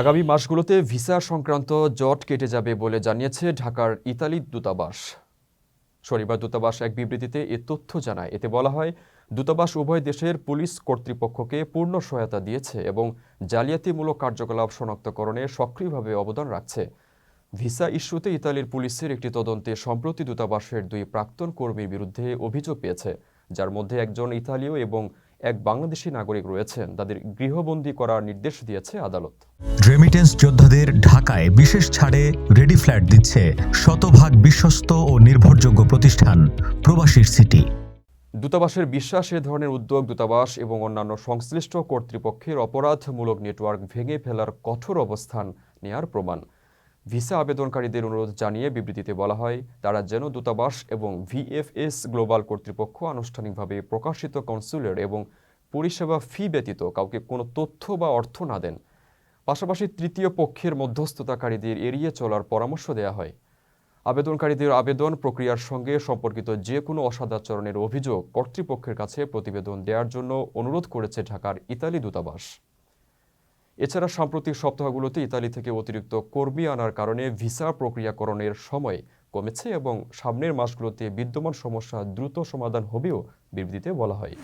আগামী মাসগুলোতে ভিসা সংক্রান্ত জট কেটে যাবে বলে জানিয়েছে ঢাকার ইতালি দূতাবাস। শনিবার দূতাবাস এক বিবৃতিতে এ তথ্য জানায়। এতে বলা হয়, দূতাবাস উভয় দেশের পুলিশ কর্তৃপক্ষকে পূর্ণ সহায়তা দিয়েছে এবং জালিয়াতিমূলক কার্যকলাপ শনাক্তকরণে সক্রিয়ভাবে অবদান রাখছে। ভিসা ইস্যুতে ইতালির পুলিশের একটি তদন্তে সম্প্রতি দূতাবাসের দুই প্রাক্তন কর্মীর বিরুদ্ধে অভিযোগ পেয়েছে, যার মধ্যে একজন ইতালীয় এবং এক বাংলাদেশি নাগরিক রয়েছেন। তাদের গৃহবন্দী করার নির্দেশ দিয়েছে আদালত। রেমিটেন্স যোদ্ধাদের ঢাকায় বিশেষ ছাড়ে রেডি ফ্ল্যাট দিচ্ছে শতভাগ বিশ্বস্ত ও নির্ভরযোগ্য প্রতিষ্ঠান প্রবাসীর সিটি। দূতাবাসের বিশ্বাস এ ধরনের উদ্যোগ দূতাবাস এবং অন্যান্য সংশ্লিষ্ট কর্তৃপক্ষের অপরাধমূলক নেটওয়ার্ক ভেঙে ফেলার কঠোর অবস্থান নেয়ার প্রমাণ। ভিসা আবেদনকারীদের অনুরোধ জানিয়ে বিবৃতিতে বলা হয়, তারা যেন দূতাবাস এবং ভিএফএস গ্লোবাল কর্তৃপক্ষ আনুষ্ঠানিকভাবে প্রকাশিত কনসুলের এবং পরিষেবা ফি ব্যতীত কাউকে কোনো তথ্য বা অর্থ না দেন। পাশাপাশি তৃতীয় পক্ষের মধ্যস্থতাকারীদের এড়িয়ে চলার পরামর্শ দেওয়া হয়। আবেদনকারীদের আবেদন প্রক্রিয়ার সঙ্গে সম্পর্কিত যে কোনো অসদাচরণের অভিযোগ কর্তৃপক্ষের কাছে প্রতিবেদন দেওয়ার জন্য অনুরোধ করেছে ঢাকার ইতালি দূতাবাস। এছাড়া সাম্প্রতিক সপ্তাহগুলোতে ইতালি থেকে অতিরিক্ত কর্মী আনার কারণে ভিসা প্রক্রিয়াকরণের সময় কমেছে এবং সামনের মাসগুলোতে বিদ্যমান সমস্যা দ্রুত সমাধান হবেও বিবৃতিতে বলা হয়।